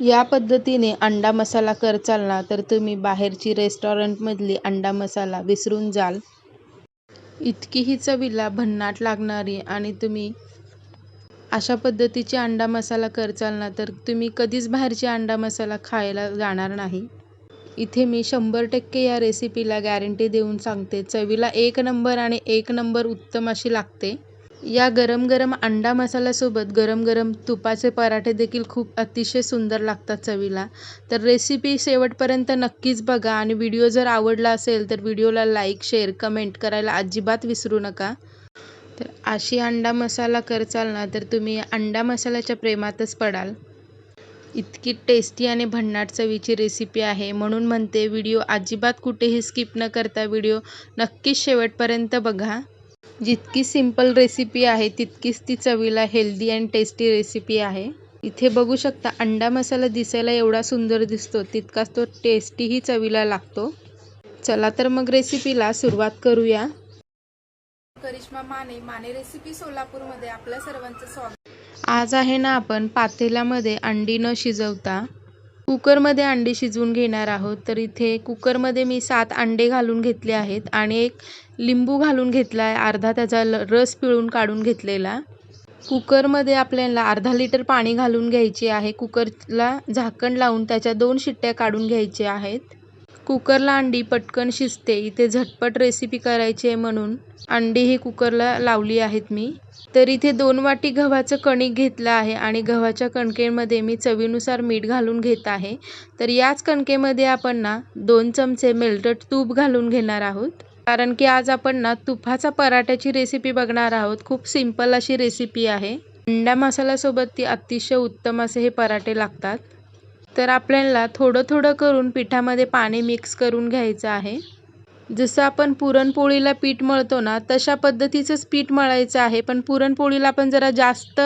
या पद्धतीने अंडा मसाला कर चालला तर तुम्ही बाहेरची रेस्टॉरंटमधली अंडा मसाला विसरून जाल. इतकी ही चवीला भन्नाट लागणारी आणि तुम्ही अशा पद्धतीची अंडा मसाला करचाल ना तर तुम्ही कधीच बाहेरची अंडा मसाला खायला जाणार नाही. इथे मी शंभर टक्के या रेसिपीला गॅरंटी देऊन सांगते. चवीला एक नंबर आणि एक नंबर उत्तम अशी लागते. या गरम गरम अंडा मसाल्यासोबत गरम गरम तुपाचे पराठे देखील खूप अतिशय सुंदर लागतात चवीला. तर रेसिपी शेवटपर्यंत नक्कीच बघा आणि व्हिडिओ जर आवडला असेल तर व्हिडिओला लाईक शेअर कमेंट करायला अजिबात विसरू नका. तर अशी अंडा मसाला करचाल ना तर तुम्ही अंडा मसाल्याच्या प्रेमातच पडाल. इतकी टेस्टी आणि भन्नाट चवीची रेसिपी आहे म्हणून म्हणते व्हिडिओ अजिबात कुठेही स्किप न करता व्हिडिओ नक्कीच शेवटपर्यंत बघा. जितकी सिंपल रेसिपी आहे तितकीच ती चवीला हेल्दी अँड टेस्टी रेसिपी आहे. इथे बघू शकता अंडा मसाला दिसायला एवढा सुंदर दिसतो तितकाच तो टेस्टीही चवीला लागतो. चला तर मग रेसिपीला सुरुवात करूया. करिश्मा माने माने रेसिपी सोलापूरमध्ये. आपल्या सर्वांचं स्वागत. आज आहे ना आपण पातेल्यामध्ये अंडी न शिजवता. कुकरमध्ये अंडी शिजवून घेणार आहोत. तर इथे कुकरमध्ये मी सात अंडे घालून घेतले आहेत आणि एक लिंबू घालून घेतला आहे अर्धा त्याचा ल रस पिळून काढून घेतलेला. कुकरमध्ये आपल्याला अर्धा लिटर पाणी घालून घ्यायचे आहे. कुकरला झाकण लावून त्याच्या दोन शिट्ट्या काढून घ्यायच्या आहेत. कुकरला अंडी पटकन शिजते. इथे झटपट रेसिपी करायची आहे म्हणून अंडी ही कुकरला लावली आहेत मी. तर इथे दोन वाटी गव्हाचं कणिक घेतलं आहे आणि गव्हाच्या कणकेमध्ये मी चवीनुसार मीठ घालून घेत आहे. तर याच कणकेमध्ये आपण ना दोन चमचे मेल्टेड तूप घालून घेणार आहोत. कारण की आज आपण ना तुपाचा पराठ्याची रेसिपी बघणार आहोत. खूप सिंपल अशी रेसिपी आहे. अंडा मसाल्यासोबत ती अतिशय उत्तम असे हे पराठे लागतात. तर आपल्याला थोडं थोडं करून पिठामध्ये पाणी मिक्स करून घ्यायचं आहे. जसं आपण पुरणपोळीला पीठ मळतो ना तशा पद्धतीचंच पीठ मळायचं आहे. पण पुरणपोळीला आपण जरा जास्त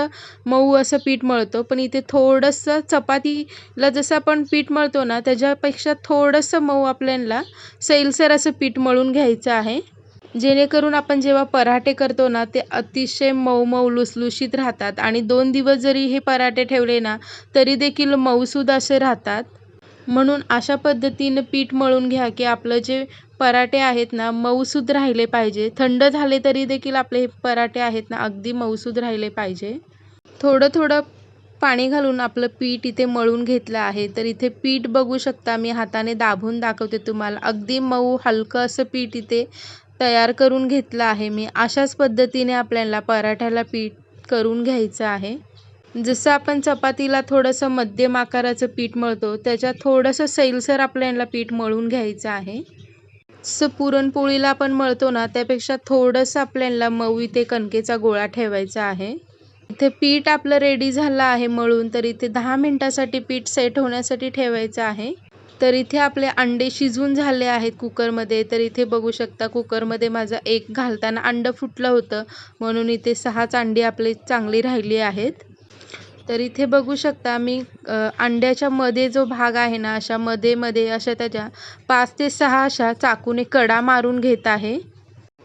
मऊ असं पीठ मळतो. पण इथे थोडंसं चपातीला जसं आपण पीठ मळतो ना त्याच्यापेक्षा थोडंसं मऊ आपल्याला सैलसर असं पीठ मळून घ्यायचं आहे. जेणेकरून आपण जेव्हा पराठे करतो ना ते अतिशय मऊ मऊ लुसलुशीत राहतात. आणि दोन दिवस जरी हे पराठे ठेवले ना तरी देखील मऊसूद असे राहतात. म्हणून अशा पद्धतीनं पीठ मळून घ्या की आपलं जे पराठे आहेत ना मऊसूद राहिले पाहिजे. थंड झाले तरी देखील आपले हे पराठे आहेत ना अगदी मऊसूद राहिले पाहिजे. थोडं थोडं पाणी घालून आपलं पीठ इथे मळून घेतलं आहे. तर इथे पीठ बघू शकता मी हाताने दाबून दाखवते तुम्हाला. अगदी मऊ हलकं असं पीठ इथे तयार करून घेतलं आहे मी. अशाच पद्धतीने आपल्याला पराठ्याला पीठ करून घ्यायचं आहे. जसं आपण चपातीला थोडंसं मध्यम आकाराचं पीठ मळतो त्याच्यात थोडंसं सैलसर आपल्याला पीठ मळून घ्यायचं आहे. जसं पुरणपोळीला आपण मळतो ना त्यापेक्षा थोडंसं आपल्याला मऊ इथे कणकेचा गोळा ठेवायचा आहे. इथे पीठ आपलं रेडी झालं आहे मळून तर इथे दहा मिनटासाठी पीठ सेट होण्यासाठी ठेवायचं आहे. तर इथे आपले अंडे शिजून झाले आहेत कुकरमध्ये तर इथे बघू शकता कुकरमध्ये माझं एक घालताना अंडं फुटलं होतं म्हणून इथे सहाच अंडी आपले चांगली राहिली आहेत. तर इथे बघू शकता मी अंड्याच्या मध्ये जो भाग आहे ना अशा मध्ये मध्ये अशा त्याच्या पाच ते सहा अशा चाकूने कडा मारून घेत आहे.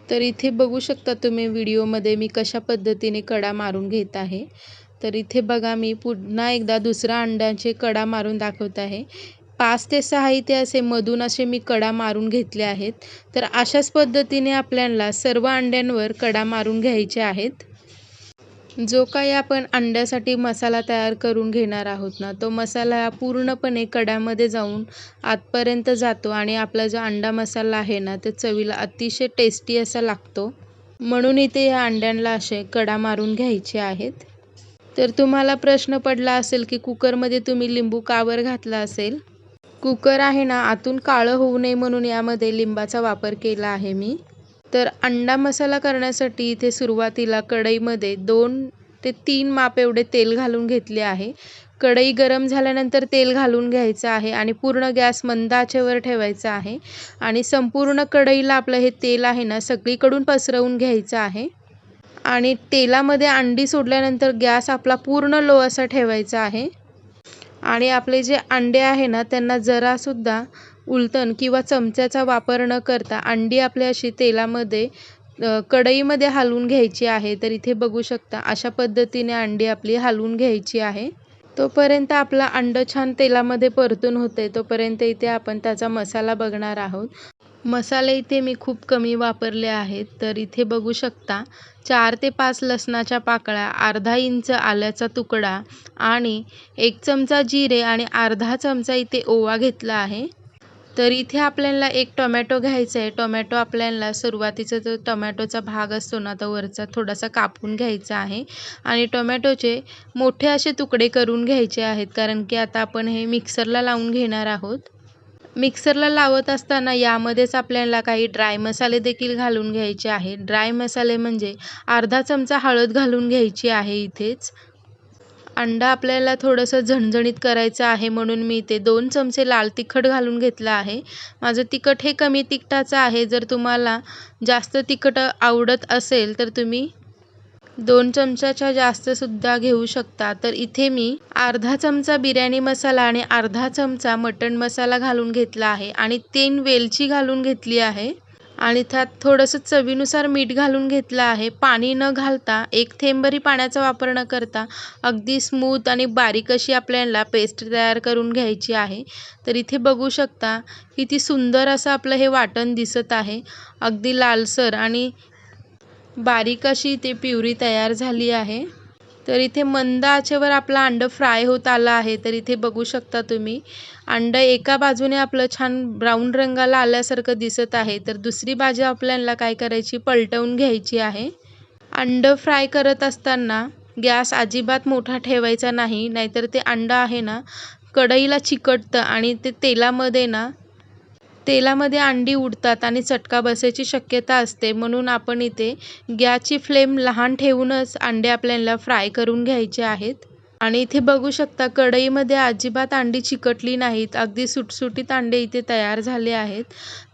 तर इथे बघू शकता तुम्ही व्हिडिओमध्ये मी कशा पद्धतीने कडा मारून घेत आहे. तर इथे बघा मी पुन्हा एकदा दुसरा अंड्याचे कडा मारून दाखवत आहे. पाच ते सहा इथे असे मधून असे मी कडा मारून घेतले आहेत. तर अशाच पद्धतीने आपल्याला सर्व अंड्यांवर कडा मारून घ्यायचे आहेत. जो काही आपण अंड्यासाठी मसाला तयार करून घेणार आहोत ना तो मसाला पूर्णपणे कड्यामध्ये जाऊन आतपर्यंत जातो आणि आपला जो अंडा मसाला आहे ना ते चवीला अतिशय टेस्टी असा लागतो. म्हणून इथे या अंड्यांना असे कडा मारून घ्यायचे आहेत. तर तुम्हाला प्रश्न पडला असेल की कुकरमध्ये तुम्ही लिंबू कावर घातला असेल? कुकर आहे ना आतून काळं होऊ नये म्हणून यामध्ये लिंबाचा वापर केला आहे मी. तर अंडा मसाला करण्यासाठी इथे सुरुवातीला कढईमध्ये दोन ते तीन माप एवढे तेल घालून घेतले आहे. कढई गरम झाल्यानंतर तेल घालून घ्यायचं आहे आणि पूर्ण गॅस मंद आचेवर ठेवायचा आहे. आणि संपूर्ण कढईला आपलं हे तेल आहे ना सगळीकडून पसरवून घ्यायचं आहे. आणि तेलामध्ये अंडी सोडल्यानंतर गॅस आपला पूर्ण लो असा ठेवायचा आहे. आणि आपले जे अंडे आहे ना त्यांना जरासुद्धा उलटण किंवा चमच्याचा वापर न करता अंडी आपल्या अशी तेलामध्ये कढईमध्ये हलवून घ्यायची आहे. तर इथे बघू शकता अशा पद्धतीने अंडी आपली हलवून घ्यायची आहे. तोपर्यंत आपला अंड छान तेलामध्ये परतून होते तोपर्यंत इथे आपण त्याचा मसाला बघणार आहोत. मसाले इथे मी खूप कमी वापरले आहेत. तर इथे बघू शकता चार ते पाच लसणाच्या पाकळ्या अर्धा इंच आल्याचा तुकडा आणि एक चमचा जिरे आणि अर्धा चमचा इथे ओवा घेतला आहे. तर इथे आपल्याला एक टोमॅटो घ्यायचा आहे. टोमॅटो आपल्याला सुरुवातीचा जो टोमॅटोचा भाग असतो ना तो वरचा थोडासा कापून घ्यायचा आहे. आणि टोमॅटोचे मोठे असे तुकडे करून घ्यायचे आहेत कारण की आता आपण हे मिक्सरला लावून घेणार आहोत. मिक्सरला लावत असताना यामध्येच आपल्याला काही ड्राय मसाले देखील घालून घ्यायचे आहे ड्राय मसाले म्हणजे अर्धा चमचा हळद घालून घ्यायची आहे इथेच. अंडा आपल्याला थोडंसं झणझणीत करायचं आहे म्हणून मी इथे दोन चमचे लाल तिखट घालून घेतलं आहे. माझं तिखट हे कमी तिखटाचं आहे. जर तुम्हाला जास्त तिखट आवडत असेल तर तुम्ही दोन चमचाच्या जास्तसुद्धा घेऊ शकता. तर इथे मी अर्धा चमचा बिर्याणी मसाला आणि अर्धा चमचा मटण मसाला घालून घेतला आहे आणि तीन वेलची घालून घेतली आहे. आणि त्यात थोडंसं चवीनुसार मीठ घालून घेतलं आहे. पाणी न घालता एक थेंबरी पाण्याचा वापर न करता अगदी स्मूथ आणि बारीक अशी आपल्याला पेस्ट तयार करून घ्यायची आहे. तर इथे बघू शकता किती सुंदर असं आपलं हे वाटण दिसत आहे. अगदी लालसर आणि बारीक अशी ते प्युरी तयार झाली आहे. तर इथे मंद आचेवर आपला अंड फ्राय होत आलं आहे. तर इथे बघू शकता तुम्ही अंड एका बाजूने आपलं छान ब्राऊन रंगाला आल्यासारखं दिसत आहे. तर दुसरी बाजू आपल्याला काय करायची? पलटवून घ्यायची आहे. अंड फ्राय करत असताना गॅस अजिबात मोठा ठेवायचा नाही नाहीतर ते अंड आहे ना कढईला चिकटतं आणि ते तेलामध्ये ना तेलामध्ये अंडी उडतात आणि चटका बसायची शक्यता असते. म्हणून आपण इथे गॅसची फ्लेम लहान ठेवूनच अंडे आपल्याला फ्राय करून घ्यायचे आहेत. आणि इथे बघू शकता कढईमध्ये अजिबात अंडी चिकटली नाहीत. अगदी सुटसुटीत अंडे इथे तयार झाले आहेत.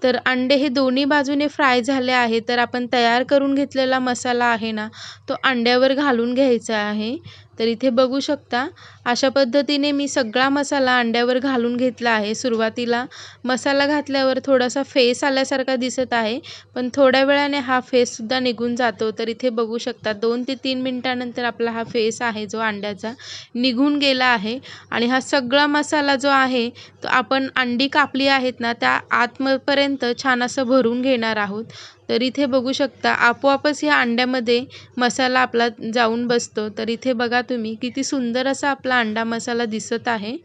तर अंडे हे दोन्ही बाजूने फ्राय झाले आहे तर आपण तयार करून घेतलेला मसाला आहे ना तो अंड्यावर घालून घ्यायचा आहे. तर इथे बघू शकता अशा पद्धतीने मी सगळा मसाला अंड्यावर घालून घेतला आहे. सुरुवातीला मसाला घातल्यावर थोडासा फेस आल्यासारखा दिसत आहे पण थोड्या वेळाने हा फेससुद्धा निघून जातो. तर इथे बघू शकता दोन ते तीन मिनटानंतर आपला हा फेस आहे जो अंड्याचा निघून गेला आहे. आणि हा सगळा मसाला जो आहे तो आपण अंडी कापली आहेत ना त्या आतपर्यंत छान असं भरून घेणार आहोत. तर इथे बघू शकता आपोआपच ह्या अंड्यामध्ये मसाला आपला जाऊन बसतो. तर इथे बघा तुम्ही किती सुंदर असा आपला अंडा मसाला दिसत आहे.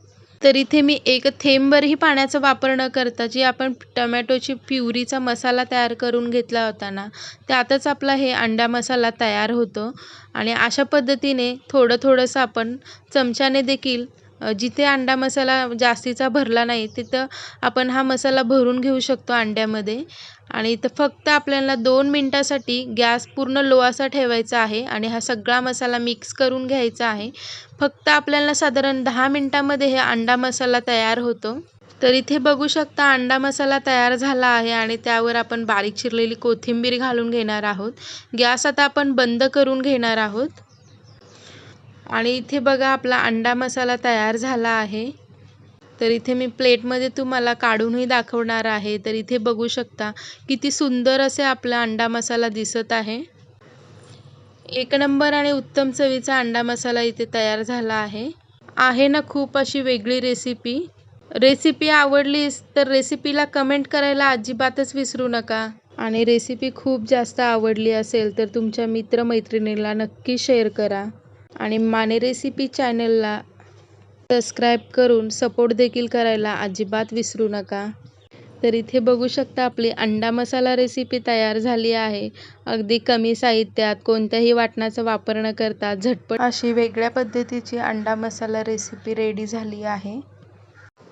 तर इथे मी एक थेंबरही पाण्याचा वापर न करता जी आपण टमॅटोची प्युरीचा मसाला तयार करून घेतला होता ना त्यातच आपला हे अंडा मसाला तयार होतो. आणि अशा पद्धतीने थोडं थोडंसं आपण चमच्याने देखील जिथे अंडा मसाला जास्तीचा भरला नाही तिथं आपण हा मसाला भरून घेऊ शकतो अंड्यामध्ये. आणि इथं फक्त आपल्याला दोन मिनटासाठी गॅस पूर्ण लो असा ठेवायचा आहे आणि हा सगळा मसाला मिक्स करून घ्यायचा आहे. फक्त आपल्याला साधारण दहा मिनटामध्ये हे अंडा मसाला तयार होतो. तर इथे बघू शकता अंडा मसाला तयार झाला आहे आणि त्यावर आपण बारीक चिरलेली कोथिंबीर घालून घेणार आहोत. गॅस आता आपण बंद करून घेणार आहोत. आणि इथे बघा आपला अंडा मसाला तयार झाला आहे. तर इथे मी प्लेटमध्ये तुम्हाला काढूनही दाखवणार आहे. तर इथे बघू शकता किती सुंदर असे आपला अंडा मसाला दिसत आहे. एक नंबर आणि उत्तम चवीचा अंडा मसाला इथे तयार झाला आहे. आहे ना खूप अशी वेगळी रेसिपी. रेसिपी आवडलीस तर रेसिपीला कमेंट करायला अजिबातच विसरू नका. आणि रेसिपी खूप जास्त आवडली असेल तर तुमच्या मित्रमैत्रिणीला नक्की शेअर करा. आणि माने रेसिपी चॅनलला सबस्क्राईब करून सपोर्ट देखील करायला अजिबात विसरू नका. तर इथे बघू शकता आपली अंडा मसाला रेसिपी तयार झाली आहे. अगदी कमी साहित्यात कोणत्याही वाटणाचा वापर न करता झटपट अशी वेगळ्या पद्धतीची अंडा मसाला रेसिपी रेडी झाली आहे.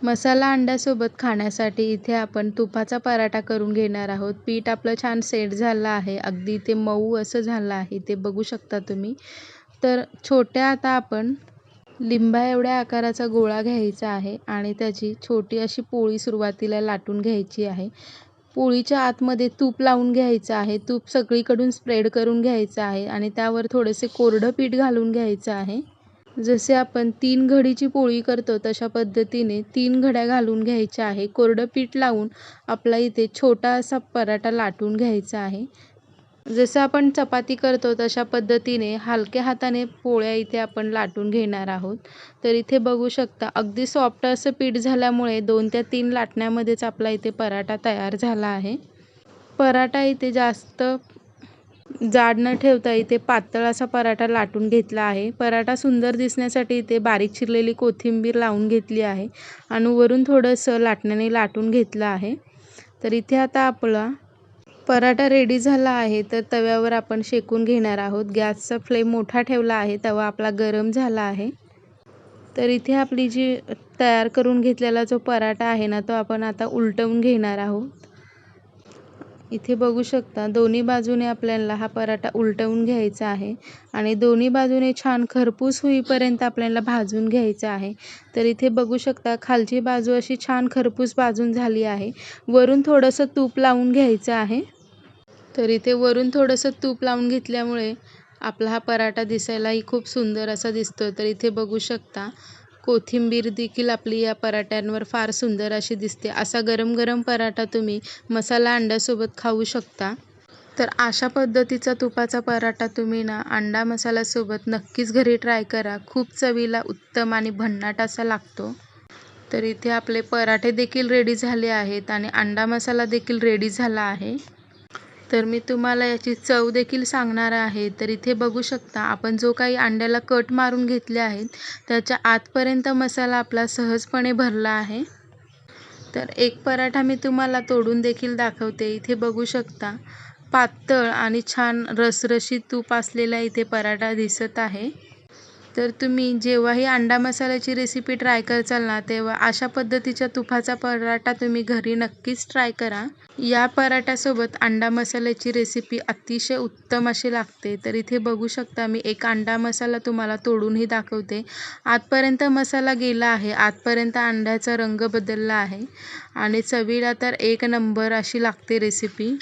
मसाला अंड्यासोबत खाण्यासाठी इथे आपण तुपाचा पराठा करून घेणार आहोत. पीठ आपलं छान सेट झालं आहे. अगदी ते मऊ असं झालं आहे. ते बघू शकता तुम्ही. तर छोट्या आता आपण लिंबा एवढ्या आकाराचा गोळा घ्यायचा आहे आणि त्याची छोटी अशी पोळी सुरुवातीला लाटून घ्यायची आहे. पोळीच्या आतमध्ये तूप लावून घ्यायचं आहे. तूप सगळीकडून स्प्रेड करून घ्यायचं आहे आणि त्यावर थोडेसे कोरडं पीठ घालून घ्यायचं आहे. जसे आपण तीन घडीची पोळी करतो तशा पद्धतीने तीन घड्या घालून घ्यायच्या आहे. कोरडं पीठ लावून आपला इथे छोटा असा पराठा लाटून घ्यायचा आहे. जसं आपण चपाती करतो तशा पद्धतीने हलक्या हाताने पोळ्या इथे आपण लाटून घेणार आहोत. तर इथे बघू शकता अगदी सॉफ्ट असं पीठ झाल्यामुळे दोन त्या तीन लाटण्यामध्येच आपला इथे पराठा तयार झाला आहे. पराठा इथे जास्त जाड न ठेवता इथे पातळ असा पराठा लाटून घेतला आहे. पराठा सुंदर दिसण्यासाठी इथे बारीक चिरलेली कोथिंबीर लावून घेतली आहे आणि वरून थोडंसं लाटण्याने लाटून घेतलं आहे. तर इथे आता आपला पराठा रेडी झाला आहे तर तव्यावर आपण शेकून घेणार आहोत. गॅसचा फ्लेम मोठा ठेवला आहे तवा आपला गरम झाला आहे. तर इथे आपली जी तयार करून घेतलेला जो पराठा आहे ना तो आपण आता उलटवून घेणार आहोत. इथे बघू शकता दोन्ही बाजूने आपल्याला हा पराठा उलटवून घ्यायचा आहे आणि दोन्ही बाजूने छान खरपूस होईपर्यंत आपल्याला भाजून घ्यायचं आहे. तर इथे बघू शकता खालची बाजू अशी छान खरपूस भाजून झाली आहे. वरून थोडंसं तूप लावून घ्यायचं आहे. तर इथे वरून थोडंसं तूप लावून घेतल्यामुळे आपला हा पराठा दिसायलाही खूप सुंदर असा दिसतो तर इथे बघू शकता कोथिंबीर देखील आपली या पराठ्यांवर फार सुंदर अशी दिसते. असा गरम गरम पराठा तुम्ही मसाला अंड्यासोबत खाऊ शकता. तर अशा पद्धतीचा तुपाचा पराठा तुम्ही ना अंडा मसाल्यासोबत नक्कीच घरी ट्राय करा. खूप चवीला उत्तम आणि भन्नाट असा लागतो. तर इथे आपले पराठे देखील रेडी झाले आहेत आणि अंडा मसाला देखील रेडी झाला आहे. तर मी तुम्हाला याची चव देखील सांगणार आहे. तर इथे बघू शकता आपण जो काही अंड्याला कट मारून घेतले आहेत त्याच्या आतपर्यंत मसाला आपला सहजपणे भरला आहे. तर एक पराठा मी तुम्हाला तोडून देखील दाखवते. इथे बघू शकता पातळ आणि छान रसरशीत तूप असलेला इथे पराठा दिसत आहे. तर तुम्ही जेव्हाही अंडा मसाल्याची रेसिपी ट्राय करचाल ना तेव्हा अशा पद्धतीच्या तुपाचा पराठा तुम्ही घरी नक्कीच ट्राय करा. या पराठ्यासोबत अंडा मसाल्याची रेसिपी अतिशय उत्तम अशी लागते. तर इथे बघू शकता मी एक अंडा मसाला तुम्हाला तोडूनही दाखवते. आतपर्यंत मसाला गेला आहे. आतपर्यंत अंड्याचा रंग बदलला आहे. आणि चवीला तर एक नंबर अशी लागते रेसिपी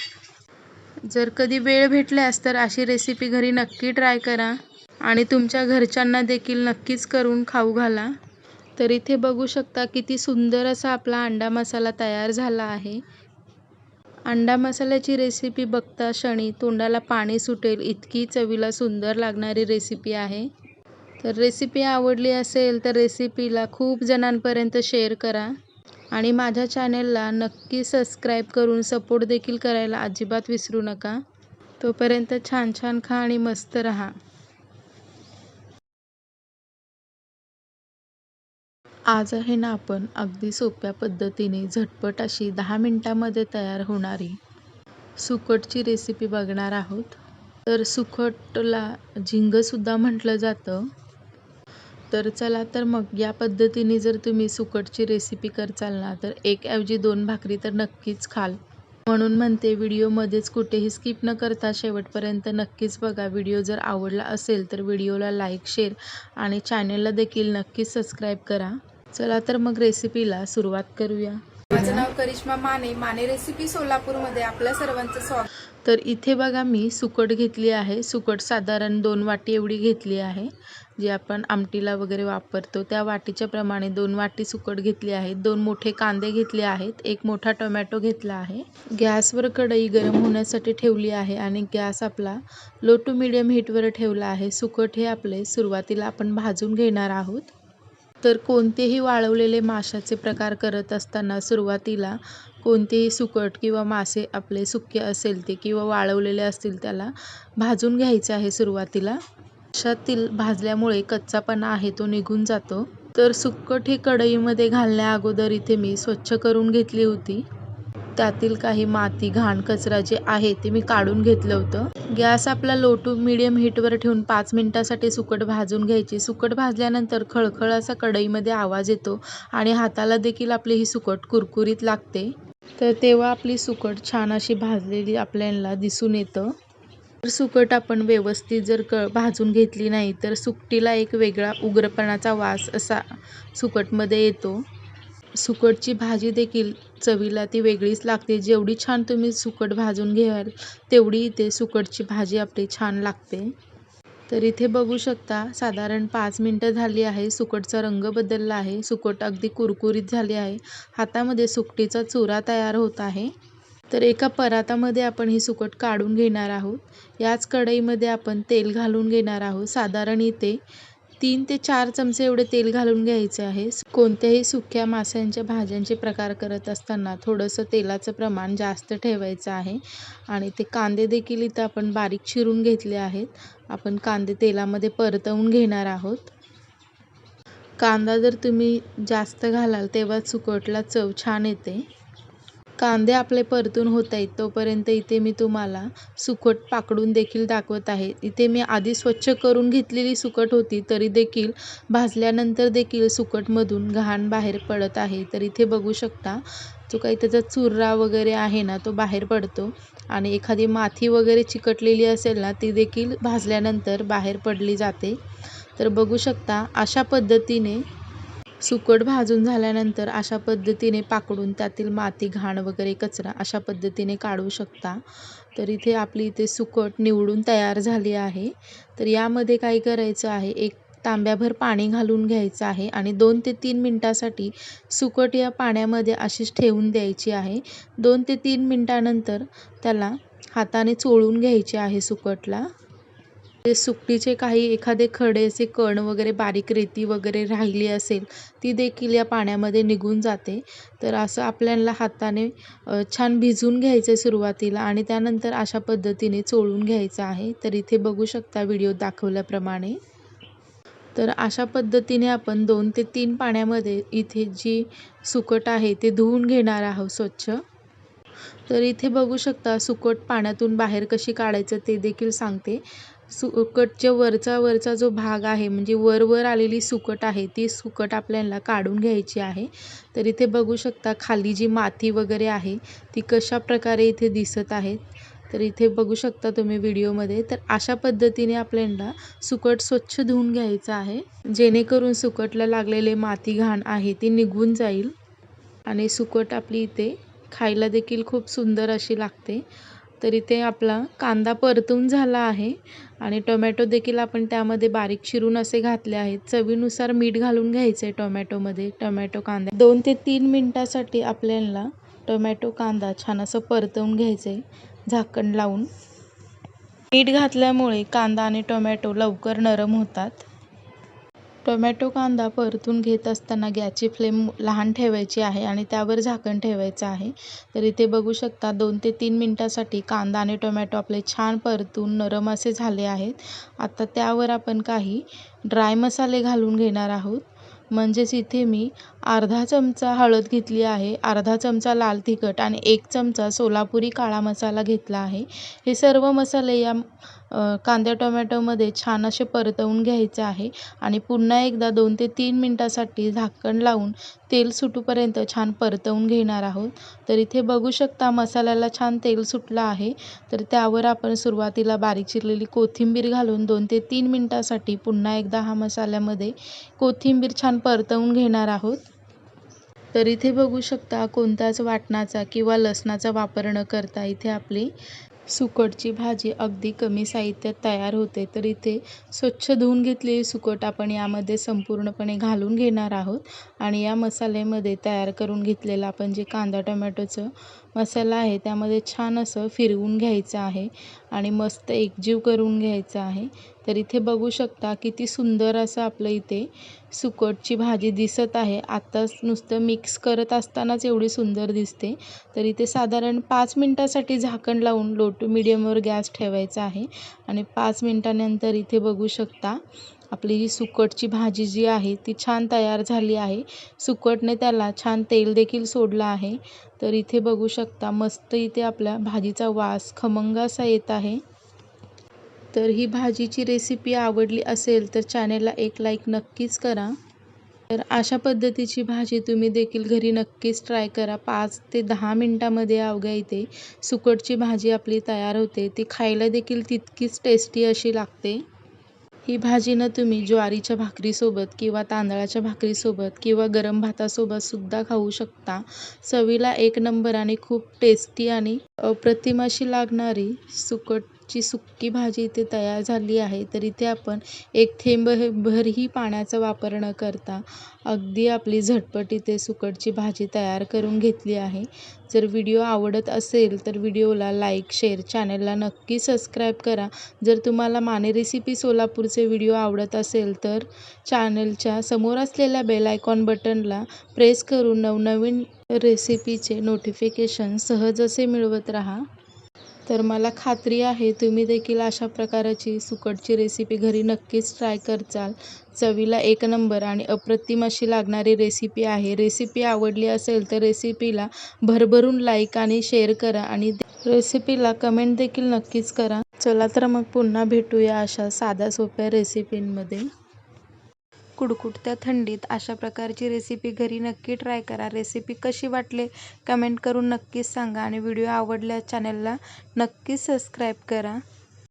जर कधी वेळ भेटल्यास तर अशी रेसिपी घरी नक्की ट्राय करा. आणि तुमच्या घरच्यांना देखील नक्कीच करून खाऊ घाला. तर इथे बघू शकता किती सुंदर असा आपला अंडा मसाला तयार झाला आहे. अंडा मसाल्याची रेसिपी बघता क्षणी तोंडाला पाणी सुटेल इतकी चवीला सुंदर लागणारी रेसिपी आहे. तर रेसिपी आवडली असेल तर रेसिपीला खूप जणांपर्यंत शेअर करा. आणि माझ्या चॅनेलला नक्की सबस्क्राईब करून सपोर्ट देखील करायला अजिबात विसरू नका. तोपर्यंत छान छान खा आणि मस्त रहा. आज आहे ना आपण अगदी सोप्या पद्धतीने झटपट अशी दहा मिनटामध्ये तयार होणारी सुकटची रेसिपी बघणार आहोत. तर सुकटला झिंगसुद्धा म्हटलं जातं. तर चला तर मग या पद्धतीने जर तुम्ही सुकटची रेसिपी करचाल ना तर एक ऐवजी दोन भाकरी तर नक्कीच खाल. म्हणून म्हणते व्हिडिओमध्येच कुठेही स्किप न करता शेवटपर्यंत नक्कीच बघा. व्हिडिओ जर आवडला असेल तर व्हिडिओला लाईक शेअर आणि चॅनलला देखील नक्कीच सबस्क्राईब करा. चला तर मग रेसिपीला सुरुवात करूया. माझं नाव करिश्मा माने माने रेसिपी सोलापूरमध्ये आपल्या सर्वांचं स्वागत. तर इथे बघा मी सुकट घेतली आहे. सुकट साधारण दोन वाटी एवढी घेतली आहे. जी आपण आमटीला वगैरे वापरतो त्या वाटीच्या प्रमाणे दोन वाटी सुकट घेतली आहे. दोन मोठे कांदे घेतले आहेत. एक मोठा टोमॅटो घेतला आहे. गॅसवर कढई गरम होण्यासाठी ठेवली आहे आणि गॅस आपला लो टू मिडियम हीटवर ठेवला आहे. सुकट हे आपले सुरुवातीला आपण भाजून घेणार आहोत. तर कोणतेही वाळवलेले माशाचे प्रकार करत असताना सुरुवातीला कोणतेही सुकट किंवा मासे आपले सुके असेल ते किंवा वाळवलेले असतील त्याला भाजून घ्यायचे आहे सुरुवातीला. माशातील भाजल्यामुळे कच्चापणा आहे तो निघून जातो. तर सुकट हे कढईमध्ये घालण्या अगोदर इथे मी स्वच्छ करून घेतली होती. त्यातील काही माती घाण कचरा जे आहे ते मी काढून घेतलं होतं. गॅस आपला लो टू मिडियम हीटवर ठेवून पाच मिनटासाठी सुकट भाजून घ्यायची. सुकट भाजल्यानंतर खळखळ असा कढईमध्ये आवाज येतो आणि हाताला देखील आपली ही सुकट कुरकुरीत लागते. तर तेव्हा आपली सुकट छान अशी भाजलेली आपल्याला दिसून येतं. तर सुकट आपण व्यवस्थित जर क भाजून घेतली नाही तर सुकटीला एक वेगळा उग्रपणाचा वास असा सुकटमध्ये येतो. सुकटची भाजी देखील चवीला ती वेगळीच लागते. जेवढी छान तुम्ही सुकट भाजून घ्याल तेवढी इथे सुकटची भाजी आपली छान लागते. तर इथे बघू शकता साधारण पाच मिनटं झाली आहे. सुकटचा रंग बदलला आहे. सुकट अगदी कुरकुरीत झाली आहे. हातामध्ये सुकटीचा चुरा तयार होत आहे. तर एका परातामध्ये आपण ही सुकट काढून घेणार आहोत. याच कढईमध्ये आपण तेल घालून घेणार आहोत. साधारण इथे तीन ते चार चमचे एवढे तेल घालून घ्यायचे आहे. कोणत्याही सुक्या माशांच्या भाज्यांचे प्रकार करत असताना थोडंसं तेलाचं प्रमाण जास्त ठेवायचं आहे. आणि ते कांदे देखील इथं आपण बारीक चिरून घेतले आहेत. आपण कांदे तेलामध्ये परतवून घेणार आहोत. कांदा जर तुम्ही जास्त घालाल तेव्हा सुकटला चव छान येते. कांदे आपले परतून होत आहेत तोपर्यंत इथे मी तुम्हाला सुकट पाकडून देखील दाखवत आहे. इथे मी आधी स्वच्छ करून घेतलेली सुकट होती तरी देखील भाजल्यानंतर देखील सुकटमधून घाण बाहेर पडत आहे. तर इथे बघू शकता जो काही त्याचा चुर्रा वगैरे आहे ना तो बाहेर पडतो. आणि एखादी माथी वगैरे चिकटलेली असेल ना ती देखील भाजल्यानंतर बाहेर पडली जाते. तर बघू शकता अशा पद्धतीने सुकट भाजून झाल्यानंतर अशा पद्धतीने पाकडून त्यातील माती घाण वगैरे कचरा अशा पद्धतीने काढू शकता. तर इथे आपली इथे सुकट निवडून तयार झाली आहे. तर यामध्ये काय करायचं आहे? एक तांब्याभर पाणी घालून घ्यायचं आहे आणि दोन ते तीन मिनटासाठी सुकट या पाण्यामध्ये अशीच ठेवून द्यायची आहे. दोन ते तीन मिनटानंतर त्याला हाताने चोळून घ्यायचे आहे सुकटला. ते सुकटीचे काही एखादे खडे असे कण वगैरे बारीक रेती वगैरे राहिली असेल ती देखील या पाण्यामध्ये निघून जाते. तर असं आपल्याला हाताने छान भिजून घ्यायचं सुरुवातीला आणि त्यानंतर अशा पद्धतीने चोळून घ्यायचं आहे. तर इथे बघू शकता व्हिडिओ दाखवल्याप्रमाणे. तर अशा पद्धतीने आपण दोन ते तीन पाण्यामध्ये इथे जी सुकट आहे ते धुवून घेणार आहोत स्वच्छ. तर इथे बघू शकता सुकट पाण्यातून बाहेर कशी काढायचं ते देखील सांगते. सुकटच्या वरचा वरचा जो भाग आहे म्हणजे वर वर आलेली सुकट आहे ती सुकट आपल्याला काढून घ्यायची आहे. तर इथे बघू शकता खाली जी माती वगैरे आहे ती कशा प्रकारे इथे दिसत आहेत तर इथे बघू शकता तुम्ही व्हिडिओमध्ये. तर अशा पद्धतीने आपल्याला सुकट स्वच्छ धुवून घ्यायचं आहे. जेणेकरून सुकटला लागलेले माती घाण आहे ती निघून जाईल. आणि सुकट आपली इथे खायला देखील खूप सुंदर अशी लागते. तर इथे आपला कांदा परतून झाला आहे. आणि टोमॅटो देखील आपण त्यामध्ये बारीक चिरून असे घातले आहेत. चवीनुसार मीठ घालून घ्यायचं आहे टोमॅटोमध्ये. टोमॅटो कांदा दोन ते तीन मिनटासाठी आपल्याला टोमॅटो कांदा छान असं परतवून घ्यायचं. आहे झाकण लावून. मीठ घातल्यामुळे कांदा आणि टोमॅटो लवकर नरम होतात. टोमॅटो कांदा परतून घेत असताना गॅसची फ्लेम लहान ठेवायची आहे आणि त्यावर झाकण ठेवायचं आहे. तर इथे बघू शकता दोन ते तीन मिनटासाठी कांदा आणि टोमॅटो आपले छान परतून नरम असे झाले आहेत. आता त्यावर आपण काही ड्राय मसाले घालून घेणार आहोत. म्हणजेच इथे मी अर्धा चमचा हळद घेतली आहे अर्धा चमचा लाल तिखट आणि एक चमचा सोलापुरी काळा मसाला घेतला आहे. हे सर्व मसाले या कांद्या टोमॅटोमध्ये छान असे परतवून घ्यायचे आहे आणि पुन्हा एकदा दोन ते तीन मिनटासाठी झाकण लावून तेल सुटूपर्यंत छान परतवून घेणार आहोत. तर इथे बघू शकता मसाल्याला छान तेल सुटलं आहे. तर त्यावर आपण सुरुवातीला बारीक चिरलेली कोथिंबीर घालून दोन ते तीन मिनटासाठी पुन्हा एकदा हा मसाल्यामध्ये कोथिंबीर छान परतवून घेणार आहोत. तर इथे बघू शकता कोणत्याच वाटणाचा किंवा लसणाचा वापर न करता इथे आपली सुकटची भाजी अगदी कमी साहित्यात तयार होते तर इथे स्वच्छ धुवून घेतलेली सुकट आपण यामध्ये संपूर्णपणे घालून घेणार आहोत. आणि या मसाल्यामध्ये तयार करून घेतलेलं आपण जे कांदा टोमॅटोचं मसाला आहे त्यामध्ये छान असं फिरवून घ्यायचं आहे आणि मस्त एकजीव करून घ्यायचं आहे. तर इथे बघू शकता किती सुंदर असं आपलं इथे सुकटची भाजी दिसत आहे. आत्ताच नुसतं मिक्स करत असतानाच एवढी सुंदर दिसते. तर इथे साधारण पाच मिनटासाठी झाकण लावून लो टू मिडियमवर गॅस ठेवायचा आहे आणि पाच मिनटानंतर इथे बघू शकता आपली जी सुकटची भाजी जी आहे ती छान तयार झाली आहे. सुकटने त्याला छान तेल देखील सोडलं आहे. तर इथे बघू शकता मस्त इथे आपल्या भाजीचा वास खमंग असा येत आहे. तर ही भाजीची रेसिपी आवडली असेल तर चॅनेलला एक लाईक नक्कीच करा. तर अशा पद्धतीची भाजी तुम्ही देखील घरी नक्कीच ट्राय करा. पाच ते दहा मिनटामध्ये अवघ्या इथे सुकटची भाजी आपली तयार होते. ती खायला देखील तितकीच टेस्टी अशी लागते. ही भाजीनं तुम्ही ज्वारीच्या भाकरीसोबत किंवा तांदळाच्या भाकरीसोबत किंवा गरम भातासोबत सुद्धा खाऊ शकता. चवीला एक नंबर आणि खूप टेस्टी आणि अप्रतिम अशी लागणारी सुकट ची सुक्की भाजी इथे तयार झाली आहे. तर इथे आपण एक थेंब भरही पाण्याचा वापर न करता अगदी आपली झटपट इथे सुकटची भाजी तयार करून घेतली आहे. जर व्हिडिओ आवडत असेल तर व्हिडिओला लाईक शेअर चॅनलला नक्की सबस्क्राईब करा. जर तुम्हाला माने रेसिपी सोलापूरचे व्हिडिओ आवडत असेल तर चॅनलच्या समोर असलेल्या बेल आयकॉन बटनला प्रेस करून नवनवीन रेसिपीचे नोटिफिकेशन सहज असे मिळवत राहा. तर मला खात्री आहे तुम्ही देखील अशा प्रकारची सुकटची रेसिपी घरी नक्कीच ट्राय करचाल. चवीला एक नंबर आणि अप्रतिम अशी लागणारी रेसिपी आहे. रेसिपी आवडली असेल तर रेसिपीला भरभरून लाईक आणि शेअर करा आणि रेसिपीला कमेंट देखील नक्कीच करा. चला तर मग पुन्हा भेटूया अशा साध्या सोप्या रेसिपींमध्ये कुडकुडत्या थंडीत अशा प्रकारची रेसिपी घरी नक्की ट्राय करा. रेसिपी कशी वाटली? कमेंट करून नक्कीच सांगा आणि व्हिडिओ आवडल्यास चॅनलला नक्कीच सबस्क्राईब करा.